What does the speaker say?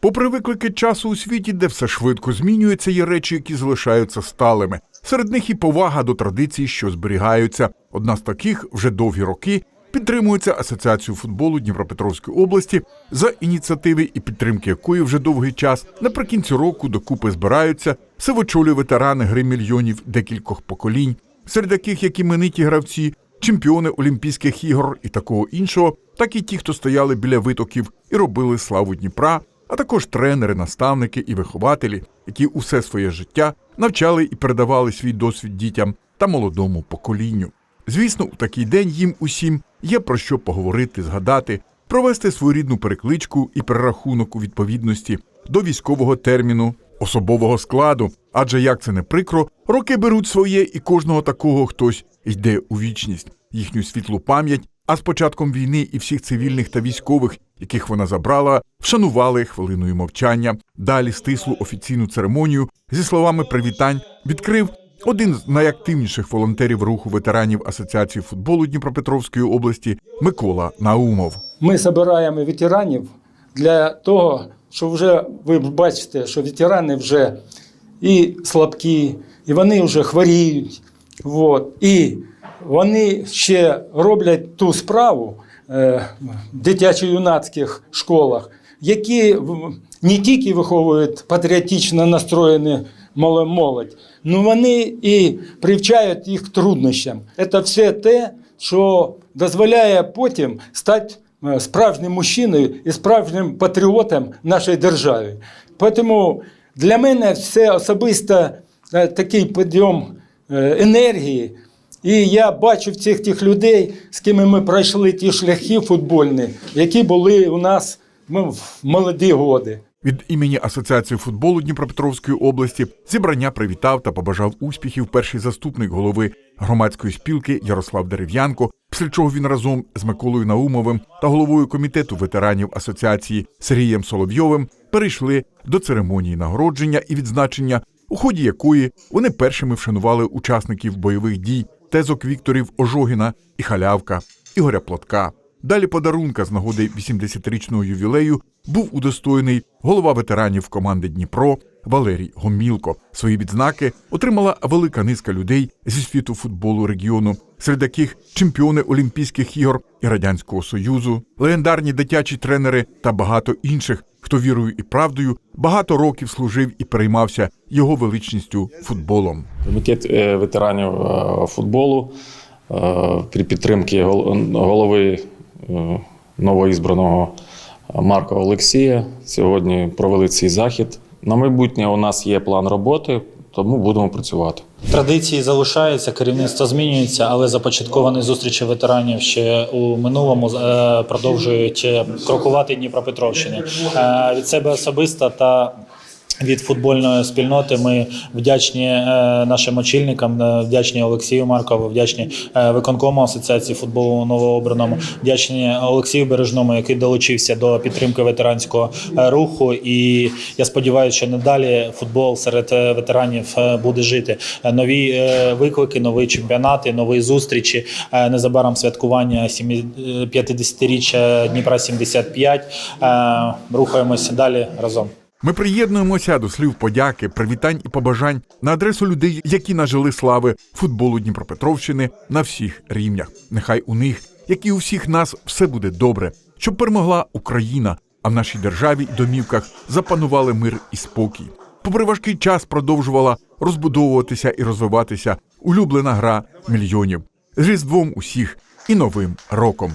Попри виклики часу у світі, де все швидко змінюється, є речі, які залишаються сталими. Серед них і повага до традицій, що зберігаються. Одна з таких вже довгі роки підтримується Асоціацією футболу Дніпропетровської області, за ініціативи і підтримки якої вже довгий час наприкінці року докупи збираються сивочолі ветерани гри мільйонів декількох поколінь, серед яких як імениті гравці, чемпіони Олімпійських ігор і такого іншого, так і ті, хто стояли біля витоків і робили славу Дніпра, а також тренери, наставники і вихователі, які усе своє життя навчали і передавали свій досвід дітям та молодому поколінню. Звісно, у такий день їм усім є про що поговорити, згадати, провести своєрідну перекличку і перерахунок у відповідності до військового терміну особового складу. Адже як це не прикро, роки беруть своє, і кожного такого хтось йде у вічність, їхню світлу пам'ять. А з початком війни і всіх цивільних та військових, яких вона забрала, вшанували хвилиною мовчання. Далі стислу офіційну церемонію зі словами привітань відкрив один з найактивніших волонтерів руху ветеранів Асоціації футболу Дніпропетровської області Микола Наумов. Ми збираємо ветеранів для того, що вже ви бачите, що ветерани вже і слабкі, і вони вже хворіють. От, і вони ще роблять ту справу е, в дитячо-юнацьких школах, які не тільки виховують патріотично настроєну моло- молодь, але вони і привчають їх труднощам. Це все те, що дозволяє потім стати е, справжнім мужчиною і справжнім патріотом нашої держави. Тому для мене це особисто е, такий підйом енергії. І я бачу в цих тих людей, з ким ми пройшли ті шляхи футбольні, які були у нас ну, в молоді годи. Від імені Асоціації футболу Дніпропетровської області зібрання привітав та побажав успіхів перший заступник голови громадської спілки Ярослав Дерев'янко, після чого він разом з Миколою Наумовим та головою комітету ветеранів асоціації Сергієм Соловйовим перейшли до церемонії нагородження і відзначення, у ході якої вони першими вшанували учасників бойових дій тезок Вікторів Ожогіна і Халявка, Ігоря Плотка. Далі подарунка з нагоди 80-річного ювілею був удостоєний голова ветеранів команди Дніпро Валерій Гомілко. Свої відзнаки отримала велика низка людей зі світу футболу регіону, серед яких чемпіони Олімпійських ігор і Радянського Союзу, легендарні дитячі тренери та багато інших, хто вірою і правдою багато років служив і переймався його величністю футболом. Комітет е, ветеранів е, футболу е, при підтримці голови новоізбраного Марка Олексія сьогодні провели цей захід. На майбутнє у нас є план роботи, тому будемо працювати. Традиції залишаються, керівництво змінюється, але започатковані зустрічі ветеранів ще у минулому е, продовжують е, крокувати Дніпропетровщини. Е, Від себе особисто та від футбольної спільноти ми вдячні е, нашим очільникам, е, вдячні Олексію Маркову, вдячні е, виконкому асоціації футболу новообраному, вдячні Олексію Бережному, який долучився до підтримки ветеранського руху. І я сподіваюся, що надалі футбол серед ветеранів буде жити. Нові виклики, нові чемпіонати, нові зустрічі. Незабаром святкування 7 е, 50-річчя Дніпра 75. Е, Рухаємося далі разом. Ми приєднуємося до слів подяки, привітань і побажань на адресу людей, які нажили слави футболу Дніпропетровщини на всіх рівнях. Нехай у них, як і у всіх нас, все буде добре, щоб перемогла Україна, а в нашій державі і домівках запанували мир і спокій. Попри важкий час продовжувала розбудовуватися і розвиватися улюблена гра мільйонів з різдвом усіх і новим роком.